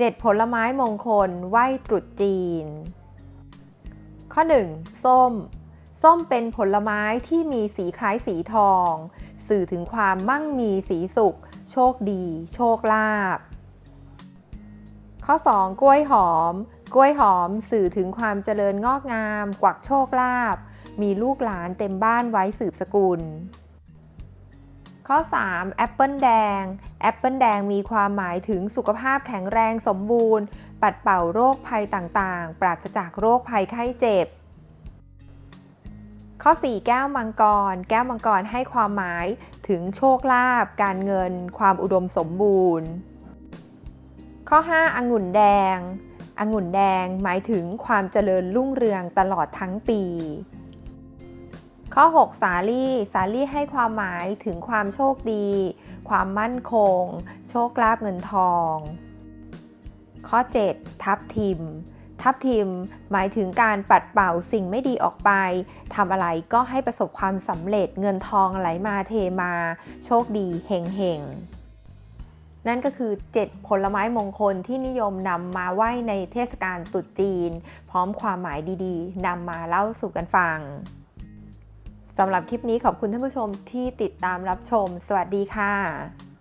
7 ผลไม้มงคลไหว้ตรุษจีน ข้อ 1. ส้ม ส้มเป็นผลไม้ที่มีสีคล้ายสีทอง สื่อถึงความมั่งมีสีสุข โชคดี โชคลาภข้อ 2. กล้วยหอม กล้วยหอมสื่อถึงความเจริญงอกงาม กวักโชคลาภมีลูกหลานเต็มบ้านไว้สืบสกุล ข้อ 3. แอปเปิลแดง แอปเปิลแดงมีความหมายถึงสุขภาพแข็งแรงสมบูรณ์ ปัดเป่าโรคภัยต่างๆ ปราศจากโรคภัยไข้เจ็บ ข้อ 4 แก้วมังกร แก้วมังกรให้ความหมายถึงโชคลาภการเงิน ความอุดมสมบูรณ์ ข้อ 5 องุ่นแดงองุ่นแดงหมายถึงความเจริญรุ่งเรืองตลอดทั้งปี ข้อ 6 สาลี่สาลี่ให้ความหมายถึงความโชคดี ความมั่นคง โชคลาภเงินทอง ข้อ 7 ทับทิม ทับทิมหมายถึงการปัดเป่าสิ่งไม่ดีออกไปทำอะไรก็ให้ประสบความสำเร็จเงินทองไหลมาเทมา โชคดีเฮงเฮงนั่นก็คือ 7 ผลไม้มงคลที่นิยมนำมาไหว้ในเทศกาลตรุษจีน พร้อมความหมายดีๆนำมาเล่าสู่กันฟัง สำหรับคลิปนี้ขอบคุณท่านผู้ชมที่ติดตามรับชม สวัสดีค่ะ